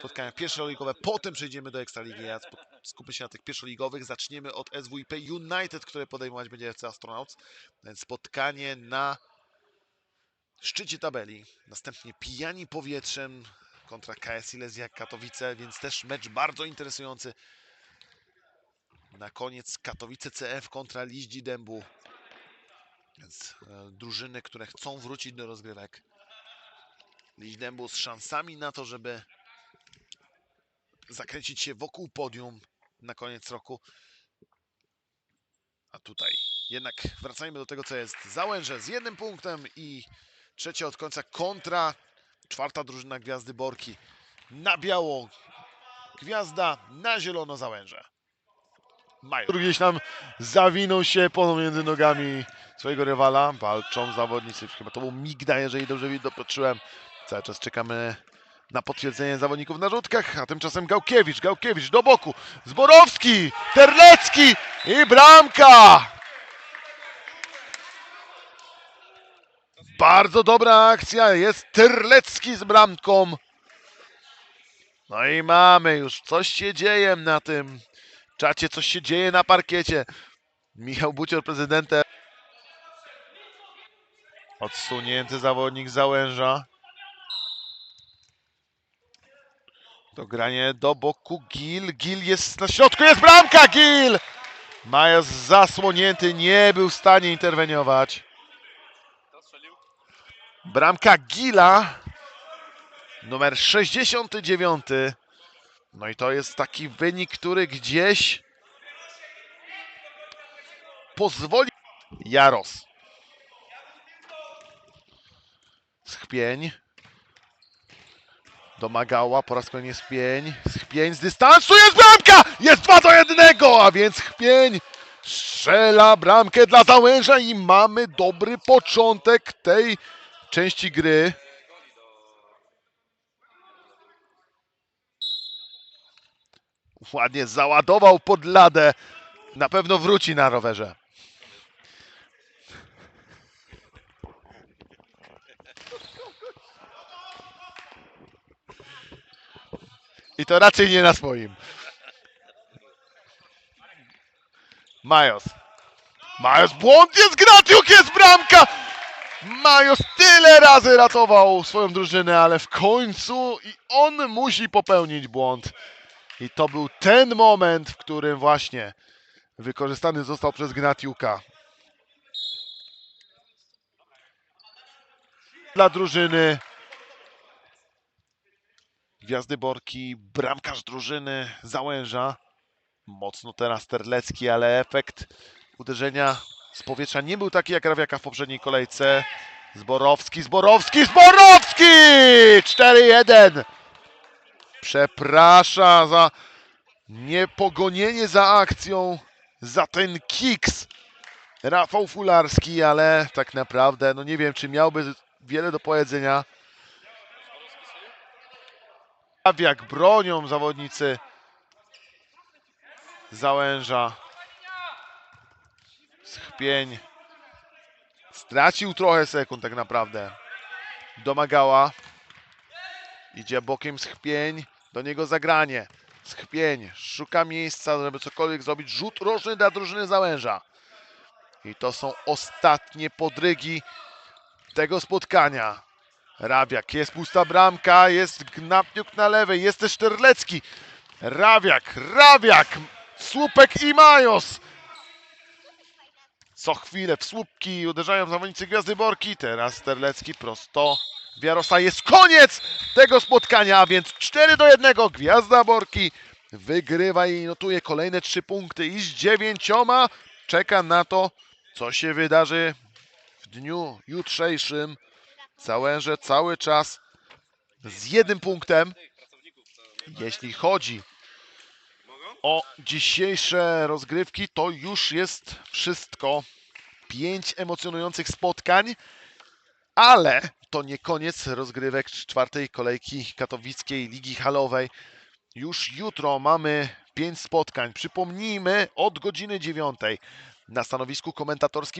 spotkania pierwszoligowe, potem przejdziemy do Ekstraligi. Ja skupię się na tych pierwszoligowych. Zaczniemy od SWIP United, które podejmować będzie FC Astronauts. Więc spotkanie na szczycie tabeli. Następnie Pijani Powietrzem kontra KS Silesia Katowice, więc też mecz bardzo interesujący. Na koniec Katowice CF kontra Liździ Dębu. Więc e, drużyny, które chcą wrócić do rozgrywek. Liźdź Dębu z szansami na to, żeby zakręcić się wokół podium na koniec roku. A tutaj jednak wracajmy do tego, co jest. Załęże z jednym punktem i trzecie od końca kontra. Czwarta drużyna Gwiazdy Borki. Na biało Gwiazda, na zielono Załęże. Mają. Gdzieś tam zawinął się pomiędzy nogami swojego rywala. Walczą zawodnicy. Chyba to był Migda, jeżeli dobrze dopatrzyłem. Cały czas czekamy na potwierdzenie zawodników na rzutkach, a tymczasem Gałkiewicz, Gałkiewicz do boku, Zborowski, Terlecki i bramka! Bardzo dobra akcja, jest Terlecki z bramką. No i mamy już, coś się dzieje na tym czacie, coś się dzieje na parkiecie. Michał Bucior, prezydentem. Odsunięty zawodnik Załęża. To granie do boku Gil. Gil jest na środku, jest bramka Gil! Majas zasłonięty, nie był w stanie interweniować. Bramka Gila, numer 69. No i to jest taki wynik, który gdzieś pozwoli. Jaros. Schpień. Domagała, po raz kolejny Schpień. Schpień z dystansu, jest bramka! Jest 2 do 1, a więc Chpień strzela bramkę dla Załęża i mamy dobry początek tej części gry. Ładnie załadował pod ladę. Na pewno wróci na rowerze. I to raczej nie na swoim. Majos. Majos, błąd jest Gratiuk, jest bramka! Majos tyle razy ratował swoją drużynę, ale w końcu i on musi popełnić błąd. I to był ten moment, w którym właśnie wykorzystany został przez Gnatiuka. Dla drużyny Gwiazdy Borki, bramkarz drużyny Załęża. Mocno teraz Terlecki, ale efekt uderzenia z powietrza nie był taki jak Rawiaka w poprzedniej kolejce. Zborowski, Zborowski, Zborowski! 4-1. Przepraszam za niepogonienie za akcją, za ten kiks. Rafał Fularski, ale tak naprawdę, no nie wiem, czy miałby wiele do powiedzenia. Jak bronią zawodnicy Załęża. Schpień. Stracił trochę sekund tak naprawdę. Domagała. Idzie bokiem Schpień. Do niego zagranie. Schpień szuka miejsca, żeby cokolwiek zrobić. Rzut roczny dla drużyny Załęża. I to są ostatnie podrygi tego spotkania. Rabiak, jest pusta bramka, jest Gnapniuk na lewej, jest też Terlecki. Rawiak, Rawiak, Słupek i Majos. Co chwilę w słupki uderzają zawodnicy Gwiazdy Borki. Teraz Terlecki prosto. Wiarosa jest koniec tego spotkania, a więc 4 do 1. Gwiazda Borki wygrywa i notuje kolejne 3 punkty i z dziewięcioma czeka na to, co się wydarzy w dniu jutrzejszym. Załęże cały czas z jednym punktem. Jeśli chodzi o dzisiejsze rozgrywki, to już jest wszystko. Pięć emocjonujących spotkań, ale to nie koniec rozgrywek czwartej kolejki katowickiej Ligi Halowej. Już jutro mamy pięć spotkań. Przypomnijmy, od godziny dziewiątej na stanowisku komentatorskim